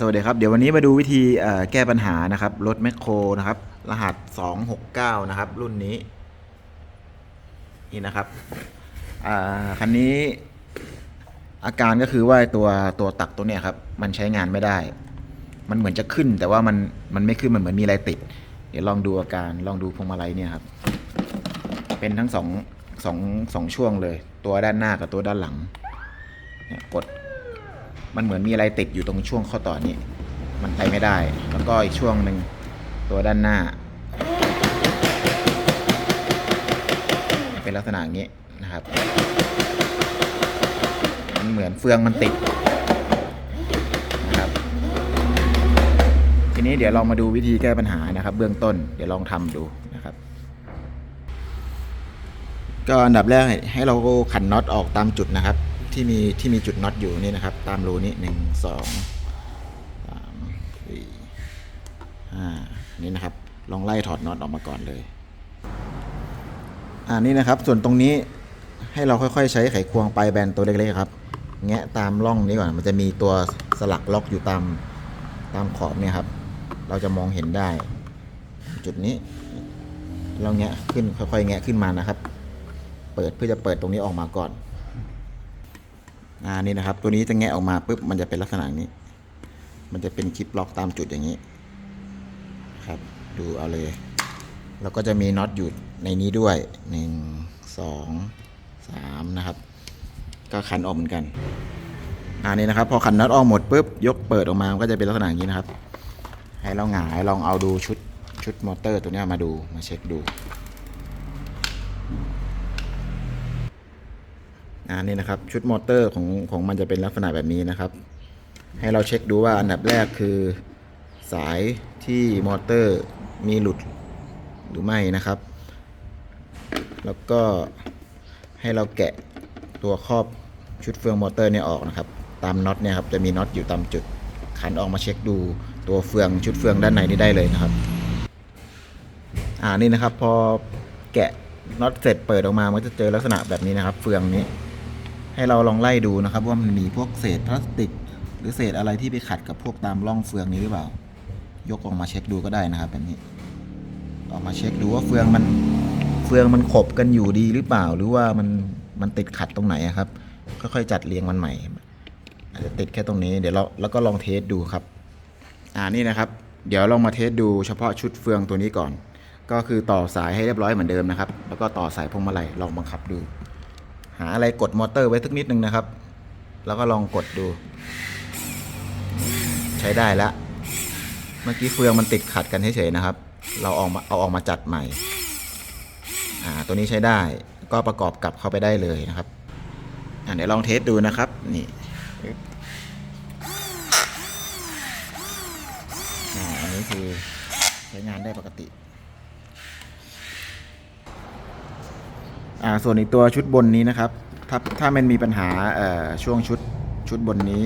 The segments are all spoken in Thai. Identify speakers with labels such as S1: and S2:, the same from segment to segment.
S1: สวัสดีครับ เดี๋ยววันนี้มาดูวิธีแก้ปัญหานะครับ รถแมคโครนะครับ รหัส 269 นะครับ รุ่นนี้ นี่นะครับคันนี้อาการก็คือว่าตัวตัวตักตัวเนี้ยครับ มันใช้งานไม่ได้ มันเหมือนจะขึ้น แต่ว่ามันมันไม่ขึ้น มันเหมือนมีอะไรติด เดี๋ยวลองดูอาการลองดูพวงมาลัยเนี่ยครับ เป็นทั้งสองสองสองช่วงเลย ตัวด้านหน้ากับตัวด้านหลังกด มันเหมือนมีอะไรติดอยู่ตรงช่วงข้อต่อนี้ มันไปไม่ได้ แล้วก็อีกช่วงหนึ่งตัวด้านหน้า เป็นลักษณะอย่างนี้นะครับ มันเหมือนเฟืองมันติดนะครับ ทีนี้เดี๋ยวลองมาดูวิธีแก้ปัญหานะครับ เบื้องต้น เดี๋ยวลองทำดูนะครับ ก็อันดับแรกให้เราขันน็อตออกตามจุดนะครับ ที่มีที่มีจุดน็อตอยู่นี่นะครับ ตามรูนี้หนึ่งสองสามสี่ห้านี่นะครับ ลองไล่ถอดน็อตออกมาก่อนเลยอ่านี่นะครับ ส่วนตรงนี้ให้เราค่อยๆ ใช้ไขควงปลายแบนตัวเล็กๆครับ แงะตามร่องนี้ก่อน มันจะมีตัวสลักล็อกอยู่ตามตามขอบเนี่ยครับ เราจะมองเห็นได้ จุดนี้ เราแงะขึ้นค่อยๆ แงะขึ้นมานะครับ เปิดเพื่อจะเปิดตรงนี้ออกมาก่อน อ่านี่นะครับ ตัวนี้จะแงะออกมาปุ๊บมันจะเป็นลักษณะนี้ มันจะเป็นคลิปล็อกตามจุดอย่างนี้ ครับ ดูเอาเลย แล้วก็จะมีน็อตอยู่ในนี้ด้วยหนึ่งสองสามนะครับ ก็ขันออกเหมือนกันอ่านี่นะครับ พอขันน็อตออกหมดปุ๊บยกเปิดออกมามันก็จะเป็นลักษณะอย่างนี้นะครับ ให้เราหงายลองเอาดูชุดชุดมอเตอร์ตัวนี้มาดูมาเช็คดู อ่านี่นะครับชุดมอเตอร์ของของมันจะเป็นลักษณะแบบนี้นะครับ ให้เราเช็คดูว่าอันดับแรกคือ สายที่มอเตอร์มีหลุดหรือไม่นะครับ แล้วก็ให้เราแกะตัวครอบชุดเฟืองมอเตอร์เนี่ยออกนะครับ ตามน็อตเนี่ยครับจะมีน็อตอยู่ตามจุดขันออกมาเช็คดูตัวเฟืองชุดเฟืองด้านในนี่ได้เลยนะครับ อ่านี่นะครับพอแกะน็อตเสร็จเปิดออกมามันก็จะเจอลักษณะแบบนี้นะครับ เฟืองนี้ ให้เราลองไล่ดูนะครับ ว่ามันมีพวกเศษพลาสติก หรือเศษอะไรที่ไปขัดกับพวกตามร่องเฟืองนี้หรือเปล่า ยกออกมาเช็คดูก็ได้นะครับแบบนี้ ออกมาเช็คดูว่าเฟืองมันเฟืองมันขบกันอยู่ดีหรือเปล่า หรือว่ามันมันติดขัดตรงไหนครับ ค่อยๆจัดเรียงมันใหม่อาจจะติดแค่ตรงนี้เดี๋ยวเราแล้วก็ลองเทสดูครับอ่านี่นะครับ เดี๋ยวลองมาเทสดูเฉพาะชุดเฟืองตัวนี้ก่อน ก็คือต่อสายให้เรียบร้อยเหมือนเดิมนะครับ แล้วก็ต่อสายพวงมาลัยลองบังคับดูาอะไรกดมอเตอร์ไว้สักนิดนึงนะครับ แล้วก็ลองกดดู ใช้ได้แล้ว เมื่อกี้เฟืองมันติดขัดกันเฉยๆนะครับ เราออกมาเอาออกมาจัดใหม่ อ่า ตัวนี้ใช้ได้ ก็ประกอบกลับเข้าไปได้เลยนะครับ อ่าเดี๋ยวลองเทสดูนะครับ นี่อันนี้คือใช้งานได้ปกติ อ่า ส่วนอีกตัวชุดบนนี้นะครับ ถ้าถ้ามันมีปัญหาช่วงชุดชุดบนนี้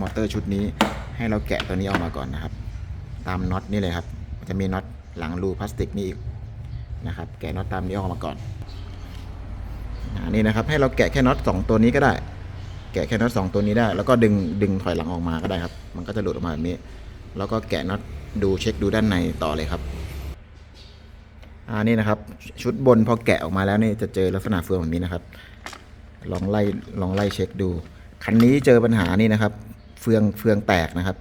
S1: มอเตอร์ชุดนี้ ให้เราแกะตัวนี้ออกมาก่อนนะครับ ตามน็อตนี่เลยครับ จะมีน็อตหลังรูพลาสติกนี่อีกนะครับ แกะน็อตตามนี้ออกมาก่อนอันนี้นะครับให้เราแกะแค่น็อตสองตัวนี้ก็ได้ แกะแค่น็อตสองตัวนี้ได้ แล้วก็ดึงดึงถอยหลังออกมาก็ได้ครับ มันก็จะหลุดออกมาแบบนี้ แล้วก็แกะน็อตดูเช็คดูด้านในต่อเลยครับ อ่านี่นะครับ ชุดบนพอแกะออกมาแล้วนี่จะเจอลักษณะเฟืองแบบนี้นะครับ ลองไล่ลองไล่เช็คดู คันนี้เจอปัญหานี่นะครับ เฟืองเฟืองแตกนะครับ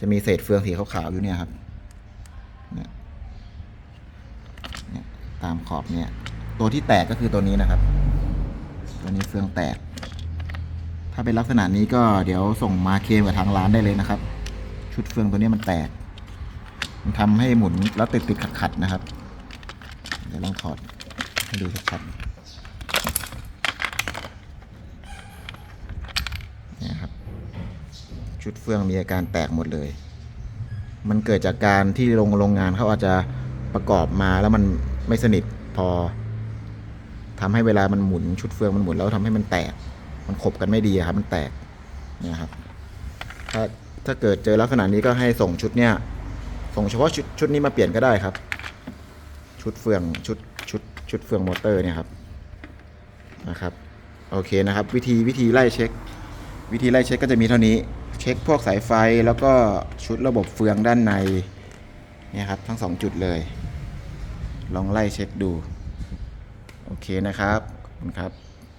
S1: จะมีเศษเฟืองสีขาวๆอยู่เนี่ยครับเนี่ยตามขอบเนี่ย ตัวที่แตกก็คือตัวนี้นะครับ ตัวนี้เฟืองแตก ถ้าเป็นลักษณะนี้ก็เดี๋ยวส่งมาเคลมกับทางร้านได้เลยนะครับ ชุดเฟืองตัวนี้มันแตก มันทำให้หมุนแล้วติดติดขัดขัดๆนะครับ ดี๋ยวลองถอดให้ดูชัดๆนี่ครับ ชุดเฟืองมีอาการแตกหมดเลย มันเกิดจากการที่โรงโรงงานเขาอาจจะประกอบมาแล้วมันไม่สนิทพอทำให้เวลามันหมุนชุดเฟืองมันหมุนแล้วทำให้มันแตก มันขบกันไม่ดีครับ มันแตกเนี่ยครับ ถ้าถ้าเกิดเจอลักษณะนี้ก็ให้ส่งชุดเนี้ยส่งเฉพาะชุดชุดนี้มาเปลี่ยนก็ได้ครับ ชุดเฟืองชุดชุดชุดเฟืองมอเตอร์เนี่ยครับนะครับโอเคนะครับ วิธีวิธีไล่เช็ค วิธีไล่เช็คก็จะมีเท่านี้เช็คพวกสายไฟแล้วก็ชุดระบบเฟืองด้านในเนี่ยครับทั้งสองจุดเลย ลองไล่เช็คดู โอเคนะครับขอบคุณครับ